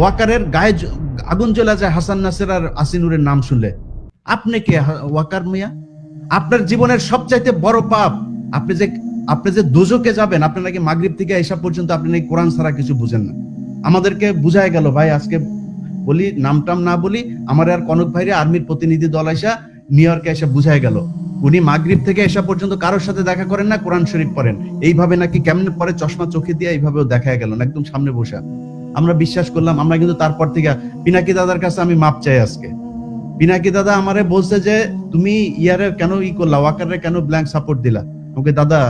ওয়াকারের গায়ে আগুন জ্বলা যায় হাসান নাসের আর আসিনুরের নাম শুনলে। আপনি কে ওয়াকার মিয়া? আপনার জীবনের সবচাইতে বড় পাপ। আপনি যে আপনি যে দুজকে যাবেন, আপনি নাকি মাগরিব থেকে এসা পর্যন্ত আপনি নাকি কোরআন ছাড়া কিছু বুঝেন না। আমাদেরকে বুঝায় গেল, ভাই, আজকে বলি, নামটাম না বলি, আমার আর কনক ভাইরে আর্মির প্রতিনিধি দল আসা নিউ ইয়র্কে এসে বুঝায় গেল। উনি মাগরিব থেকে এসা পর্যন্ত কারোর সাথে দেখা করেন না, কোরআন শরীফ পড়েন। এইভাবে নাকি কেমন পরে চশমা চোখে দিয়ে এইভাবেও দেখা গেল না একদম সামনে বসা আমরা বিশ্বাস করলাম, আমরা কিন্তু তারপর থেকে, পিনাকি দাদার কাছে আমি মাপ চাই আজকে। পিনাকি দাদা আমারে বলছে যে, তুমি ইয়ারে কেন ই করলা? ওয়াকারে কেন ব্ল্যাঙ্ক সাপোর্ট দিলা? ওকে দাদা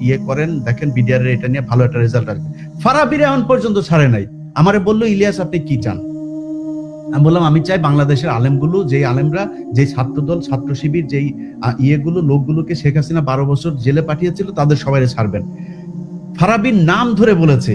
ইয়ে করেন, দেখেন বিডিআর এটা নিয়ে ভালো একটা রেজাল্ট আসবে। ফারাবিরে এখন পর্যন্ত ছাড়ে নাই। আমারে বলল, ইলিয়াস, আপনি কি চান? আমি বললাম, আমি চাই বাংলাদেশের আলেমগুলো, যেই আলেমরা যে ছাত্রদল, ছাত্র শিবির, যেই ইয়েগুলো, লোকগুলোকে শেখ হাসিনা বারো বছর জেলে পাঠিয়েছিল, তাদের সবাই ছাড়বেন। ফারাবির নাম ধরে বলেছে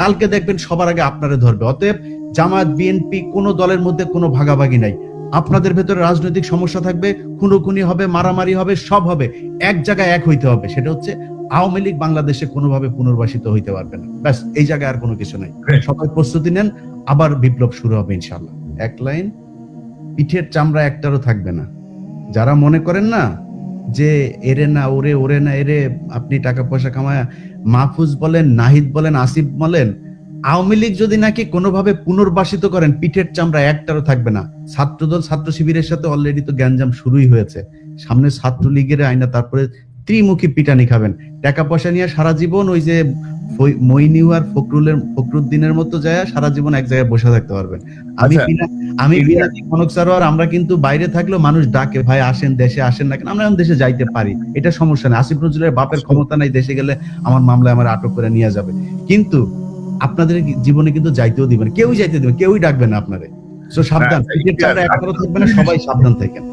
কালকে দেখবেন সবার আগে আপনারে ধরবে। অতএব জামায়াত বিএনপি কোনো দলের মধ্যে কোনো ভাগাভাগি নাই। আপনাদের ভেতরে রাজনৈতিক সমস্যা থাকবে খুনোখুনি হবে মারামারি হবে সব হবে। এক জায়গায় এক হইতে হবে সেটা হচ্ছে আওয়ামী লীগ বাংলাদেশে কোনোভাবে পুনর্বাসিত হইতে পারবে না। ব্যাস এই জায়গায় আর কোনো কিছু নাই। সবাই প্রস্তুতি নেন আবার বিপ্লব শুরু হবে ইনশাল্লাহ এক লাইন পিঠের চামড়া একটারও থাকবে না। যারা মনে করেন না যে এরে না ওরে ওরে না এরে আপনি টাকা পয়সা কামায় মাহফুজ বলেন, নাহিদ বলেন, আসিফ বলেন, আওয়ামী লীগ যদি নাকি কোনোভাবে পুনর্বাসিত করেন, পিঠের চামড়া একটারও থাকবে না। ছাত্রদল, ছাত্র শিবিরের সাথে অলরেডি তো গ্যাঞ্জাম শুরুই হয়েছে। সামনে ছাত্রলীগের আইনা তারপরে ত্রিমুখী পিটানি খাবেন। টাকা পয়সা নিয়ে সারা জীবন ওই যে মইনিউ আর ফখরুলের ফখরুদ্দিনের মতো যায় সারা জীবন এক জায়গায় বসে থাকতে পারবেন। আমি আচ্ছা। বিনা- আমি কনক আমরা কিন্তু বাইরে থাকলেও মানুষ ডাকে ভাই আসেন দেশে আসেন না কেন? আমরা দেশে যাইতে পারি এটা সমস্যা নেই। আসিফ নজরুলের বাপের ক্ষমতা নাই দেশে গেলে আমার মামলায় আমার আটক করে নিয়ে যাবে। কিন্তু আপনাদের জীবনে কিন্তু যাইতেও দিবেন কেউই যাইতে দিবেন কেউই ডাকবে না আপনারে। তো সাবধান হ্যাঁ, পিঠের চামড়া থাকবে না সবাই সাবধান থাকেন।